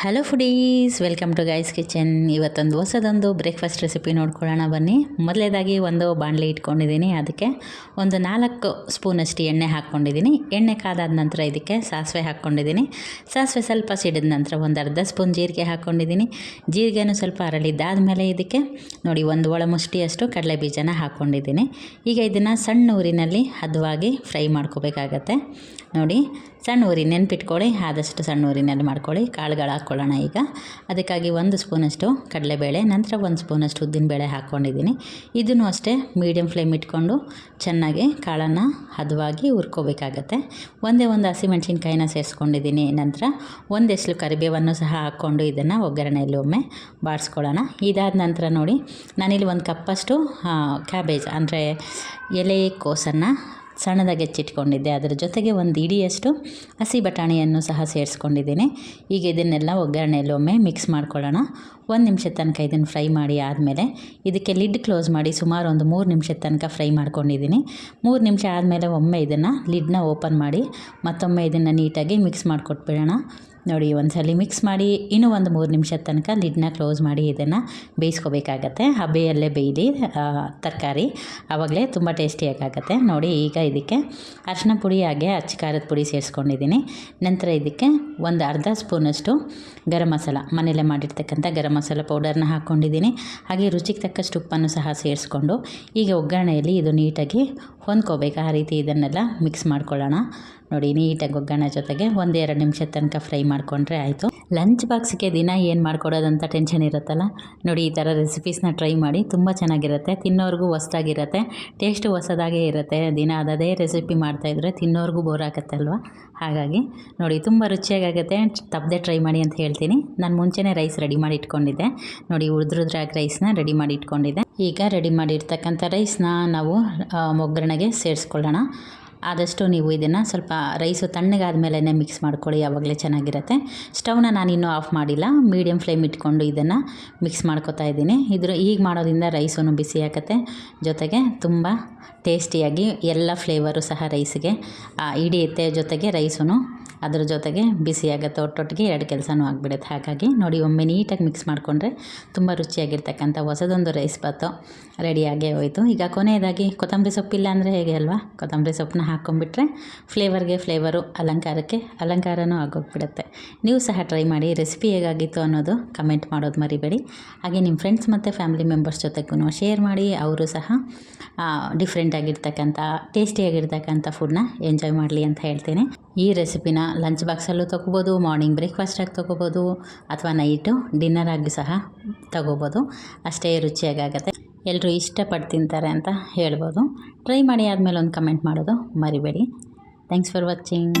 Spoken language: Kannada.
Hello foodies welcome to guys kitchen ಇವತ್ತೊಂದು ಹೊಸದೊಂದು ಬ್ರೇಕ್ಫಾಸ್ಟ್ ರೆಸಿಪಿ ನೋಡ್ಕೊಳ್ಳೋಣ ಬನ್ನಿ. ಮೊದಲೇದಾಗಿ ಒಂದು ಬಾಣಲೆ ಇಟ್ಕೊಂಡಿದ್ದೀನಿ. ಅದಕ್ಕೆ ಒಂದು ನಾಲ್ಕು ಸ್ಪೂನಷ್ಟು ಎಣ್ಣೆ ಹಾಕ್ಕೊಂಡಿದ್ದೀನಿ. ಎಣ್ಣೆ ಕಾದಾದ ನಂತರ ಇದಕ್ಕೆ ಸಾಸಿವೆ ಹಾಕ್ಕೊಂಡಿದ್ದೀನಿ. ಸಾಸಿವೆ ಸ್ವಲ್ಪ ಸಿಡಿದ ನಂತರ ಒಂದು ಅರ್ಧ ಸ್ಪೂನ್ ಜೀರಿಗೆ ಹಾಕ್ಕೊಂಡಿದ್ದೀನಿ. ಜೀರಿಗೆನೂ ಸ್ವಲ್ಪ ಅರಳಿದ್ದಾದಮೇಲೆ ಇದಕ್ಕೆ ನೋಡಿ ಒಂದು ಒಳ ಮುಷ್ಟಿಯಷ್ಟು ಕಡಲೆ ಬೀಜನ ಹಾಕ್ಕೊಂಡಿದ್ದೀನಿ. ಈಗ ಇದನ್ನು ಸಣ್ಣ ಊರಿನಲ್ಲಿ ಹದವಾಗಿ ಫ್ರೈ ಮಾಡ್ಕೋಬೇಕಾಗತ್ತೆ. ನೋಡಿ, ಸಣ್ಣ ಊರಿ ನೆನ್ಪಿಟ್ಕೊಳ್ಳಿ, ಆದಷ್ಟು ಸಣ್ಣ ಊರಿನಲ್ಲಿ ಮಾಡ್ಕೊಳ್ಳಿ, ಕಾಳುಗಳು ಹಾಕ್ಕೊಳ್ಳೋಣ ಈಗ. ಅದಕ್ಕಾಗಿ ಒಂದು ಸ್ಪೂನಷ್ಟು ಕಡಲೆಬೇಳೆ, ನಂತರ ಒಂದು ಸ್ಪೂನಷ್ಟು ಉದ್ದಿನಬೇಳೆ ಹಾಕ್ಕೊಂಡಿದ್ದೀನಿ. ಇದನ್ನು ಅಷ್ಟೇ ಮೀಡಿಯಮ್ ಫ್ಲೇಮ್ ಇಟ್ಕೊಂಡು ಚೆನ್ನಾಗಿ ಕಾಳನ್ನು ಹದವಾಗಿ ಹುರ್ಕೋಬೇಕಾಗತ್ತೆ. ಒಂದೇ ಒಂದು ಹಸಿಮೆಣ್ಸಿನ್ಕಾಯಿನ ಸೇರಿಸ್ಕೊಂಡಿದ್ದೀನಿ. ನಂತರ ಒಂದೆಸಲು ಕರಿಬೇವನ್ನು ಸಹ ಹಾಕ್ಕೊಂಡು ಇದನ್ನು ಒಗ್ಗರಣೆಯಲ್ಲಿ ಒಮ್ಮೆ ಬಾಡಿಸ್ಕೊಳ್ಳೋಣ ಇದಾದ ನಂತರ ನೋಡಿ, ನಾನಿಲ್ಲಿ ಒಂದು ಕಪ್ಪಷ್ಟು ಕ್ಯಾಬೇಜ್ ಅಂದರೆ ಎಲೆ ಕೋಸನ್ನು ಸಣ್ಣದಾಗಿ ಹೆಚ್ಚಿಟ್ಕೊಂಡಿದ್ದೆ. ಅದರ ಜೊತೆಗೆ ಒಂದು ಇಡಿಯಷ್ಟು ಹಸಿ ಬಟಾಣಿಯನ್ನು ಸಹ ಸೇರಿಸ್ಕೊಂಡಿದ್ದೀನಿ. ಈಗ ಇದನ್ನೆಲ್ಲ ಒಗ್ಗರಣೆಯಲ್ಲಿ ಒಮ್ಮೆ ಮಿಕ್ಸ್ ಮಾಡ್ಕೊಳ್ಳೋಣ. ಒಂದು ನಿಮಿಷದ ತನಕ ಇದನ್ನು ಫ್ರೈ ಮಾಡಿ ಆದಮೇಲೆ ಇದಕ್ಕೆ ಲಿಡ್ ಕ್ಲೋಸ್ ಮಾಡಿ ಸುಮಾರು ಒಂದು ಮೂರು ನಿಮಿಷದ ತನಕ ಫ್ರೈ ಮಾಡ್ಕೊಂಡಿದ್ದೀನಿ. ಮೂರು ನಿಮಿಷ ಆದಮೇಲೆ ಒಮ್ಮೆ ಇದನ್ನು ಲಿಡ್ನ ಓಪನ್ ಮಾಡಿ ಮತ್ತೊಮ್ಮೆ ಇದನ್ನು ನೀಟಾಗಿ ಮಿಕ್ಸ್ ಮಾಡಿಕೊಟ್ಬಿಡೋಣ. ನೋಡಿ, ಒಂದ್ಸಲ ಮಿಕ್ಸ್ ಮಾಡಿ ಇನ್ನೂ ಒಂದು ಮೂರು ನಿಮಿಷದ ತನಕ ಲಿಡ್ನ ಕ್ಲೋಸ್ ಮಾಡಿ ಇದನ್ನು ಬೇಯಿಸ್ಕೋಬೇಕಾಗತ್ತೆ. ಹಬೆಯಲ್ಲೇ ಬೇಯಲಿ ತರಕಾರಿ. ಆವಾಗಲೇ ತುಂಬ ಟೇಸ್ಟಿಯಾಗತ್ತೆ ನೋಡಿ, ಈಗ ಇದಕ್ಕೆ ಅರಿಶಿನ ಪುಡಿ, ಹಾಗೆ ಅಚ್ಚು ಖಾರದ ಪುಡಿ ಸೇರಿಸ್ಕೊಂಡಿದ್ದೀನಿ. ನಂತರ ಇದಕ್ಕೆ ಒಂದು ಅರ್ಧ ಸ್ಪೂನಷ್ಟು ಗರಂ ಮಸಾಲ. ಮನೆಯಲ್ಲೇ ಮಾಡಿರ್ತಕ್ಕಂಥ ಗರಂ ಮಸಾಲ ಪೌಡರ್ನ ಹಾಕ್ಕೊಂಡಿದ್ದೀನಿ ಹಾಗೆ ರುಚಿಗೆ ತಕ್ಕಷ್ಟು ಉಪ್ಪನ್ನು ಸಹ ಸೇರಿಸ್ಕೊಂಡು ಈಗ ಒಗ್ಗರಣೆಯಲ್ಲಿ ಇದು ನೀಟಾಗಿ ಹೊಂದ್ಕೋಬೇಕು ಆ ರೀತಿ ಇದನ್ನೆಲ್ಲ ಮಿಕ್ಸ್ ಮಾಡ್ಕೊಳ್ಳೋಣ. ನೋಡಿ ನೀಟಾಗಿ ಒಗ್ಗರಣೆ ಜೊತೆಗೆ ಒಂದು ಎರಡು ನಿಮಿಷದ ತನಕ ಫ್ರೈ ಮಾಡಿಕೊಂಡ್ರೆ ಆಯಿತು. ಲಂಚ್ ಬಾಕ್ಸ್ಗೆ ದಿನ ಏನು ಮಾಡ್ಕೊಡೋದಂತ ಟೆನ್ಷನ್ ಇರುತ್ತಲ್ಲ? ನೋಡಿ ಈ ಥರ ರೆಸಿಪೀಸ್ನ ಟ್ರೈ ಮಾಡಿ ತುಂಬ ಚೆನ್ನಾಗಿರುತ್ತೆ. ತಿನ್ನೋರ್ಗೂ ಹೊಸ್ದಾಗಿರುತ್ತೆ. ಟೇಸ್ಟು ಹೊಸದಾಗೇ ಇರುತ್ತೆ. ದಿನ ಅದೇ ರೆಸಿಪಿ ಮಾಡ್ತಾಯಿದ್ರೆ ತಿನ್ನೋರ್ಗೂ ಬೋರ್ ಅಲ್ವಾ ಹಾಗಾಗಿ ನೋಡಿ ತುಂಬ ರುಚಿಯಾಗುತ್ತೆ ತಪ್ಪದೆ ಟ್ರೈ ಮಾಡಿ ಅಂತ ಹೇಳ್ತೀನಿ. ನಾನು ಮುಂಚೆನೇ ರೈಸ್ ರೆಡಿ ಮಾಡಿ ಇಟ್ಕೊಂಡಿದ್ದೆ. ನೋಡಿ ಉಳಿದ್ರದ್ರಾಗ ರೈಸ್ನ ರೆಡಿ ಮಾಡಿ ಇಟ್ಕೊಂಡಿದ್ದೆ. ಈಗ ರೆಡಿ ಮಾಡಿರ್ತಕ್ಕಂಥ ರೈಸ್ನ ನಾವು ಒಗ್ಗರಣೆಗೆ ಸೇರಿಸ್ಕೊಳ್ಳೋಣ. ಆದಷ್ಟು ನೀವು ಇದನ್ನು ಸ್ವಲ್ಪ ರೈಸು ತಣ್ಣಗಾದ ಮೇಲೇ ಮಿಕ್ಸ್ ಮಾಡ್ಕೊಳ್ಳಿ, ಯಾವಾಗಲೇ ಚೆನ್ನಾಗಿರುತ್ತೆ. ಸ್ಟವ್ನ ಇನ್ನೂ ಆಫ್ ಮಾಡಿಲ್ಲ. ಮೀಡಿಯಮ್ ಫ್ಲೇಮ್ ಇಟ್ಕೊಂಡು ಇದನ್ನು ಮಿಕ್ಸ್ ಮಾಡ್ಕೊತಾ ಇದ್ದೀನಿ. ಇದ್ರ ಈಗ ಮಾಡೋದ್ರಿಂದ ರೈಸೂ ಬಿಸಿ ಆಗುತ್ತೆ. ಜೊತೆಗೆ ತುಂಬ ಟೇಸ್ಟಿಯಾಗಿ ಎಲ್ಲ ಫ್ಲೇವರು ಸಹ ರೈಸಿಗೆ ಹಿಡಿಯುತ್ತೆ ಜೊತೆಗೆ ರೈಸೂ ಅದ್ರ ಜೊತೆಗೆ ಬಿಸಿಯಾಗುತ್ತೆ ಒಟ್ಟೊಟ್ಟಿಗೆ ಎರಡು ಕೆಲಸನೂ ಆಗಿಬಿಡುತ್ತೆ. ಹಾಗಾಗಿ ನೋಡಿ ಒಮ್ಮೆ ನೀಟಾಗಿ ಮಿಕ್ಸ್ ಮಾಡಿಕೊಂಡ್ರೆ ತುಂಬ ರುಚಿಯಾಗಿರ್ತಕ್ಕಂಥ ಹೊಸದೊಂದು ರೈಸ್ ಬಾತು ರೆಡಿಯಾಗೇ ಹೋಯಿತು. ಈಗ ಕೊನೆಯದಾಗಿ ಕೊತ್ತಂಬರಿ ಸೊಪ್ಪಿಲ್ಲ ಅಂದರೆ ಹೇಗೆ ಅಲ್ವಾ? ಕೊತ್ತಂಬರಿ ಸೊಪ್ಪನ್ನ ಹಾಕ್ಕೊಂಡ್ಬಿಟ್ರೆ ಫ್ಲೇವರ್ಗೆ ಫ್ಲೇವರು ಅಲಂಕಾರಕ್ಕೆ ಅಲಂಕಾರನೂ ಆಗೋಗ್ಬಿಡುತ್ತೆ. ನೀವು ಸಹ ಟ್ರೈ ಮಾಡಿ ರೆಸಿಪಿ ಹೇಗಾಗಿತ್ತು ಅನ್ನೋದು ಕಮೆಂಟ್ ಮಾಡೋದು ಮರಿಬೇಡಿ. ಹಾಗೆ ನಿಮ್ಮ ಫ್ರೆಂಡ್ಸ್ ಮತ್ತು ಫ್ಯಾಮಿಲಿ ಮೆಂಬರ್ಸ್ ಜೊತೆಗೂ ಶೇರ್ ಮಾಡಿ, ಅವರು ಸಹ ಡಿಫ್ರೆಂಟಾಗಿರ್ತಕ್ಕಂಥ ಟೇಸ್ಟಿಯಾಗಿರ್ತಕ್ಕಂಥ ಫುಡ್ನ ಎಂಜಾಯ್ ಮಾಡಲಿ ಅಂತ ಹೇಳ್ತೀನಿ. ಈ ರೆಸಿಪಿನ ಲಂಚ್ ಬಾಕ್ಸಲ್ಲೂ ತೊಗೋಬೋದು, ಮಾರ್ನಿಂಗ್ ಬ್ರೇಕ್ಫಾಸ್ಟಾಗಿ ತೊಗೋಬೋದು, ಅಥವಾ ನೈಟು ಡಿನ್ನರ್ ಆಗಿ ಸಹ ತೊಗೋಬೋದು. ಅಷ್ಟೇ ರುಚಿಯಾಗತ್ತೆ ಎಲ್ಲರೂ ಇಷ್ಟಪಟ್ಟು ತಿಂತಾರೆ ಅಂತ ಹೇಳ್ಬೋದು. ಟ್ರೈ ಮಾಡಿ ಆದಮೇಲೆ ಒಂದು ಕಮೆಂಟ್ ಮಾಡೋದು ಮರಿಬೇಡಿ. Thanks for watching.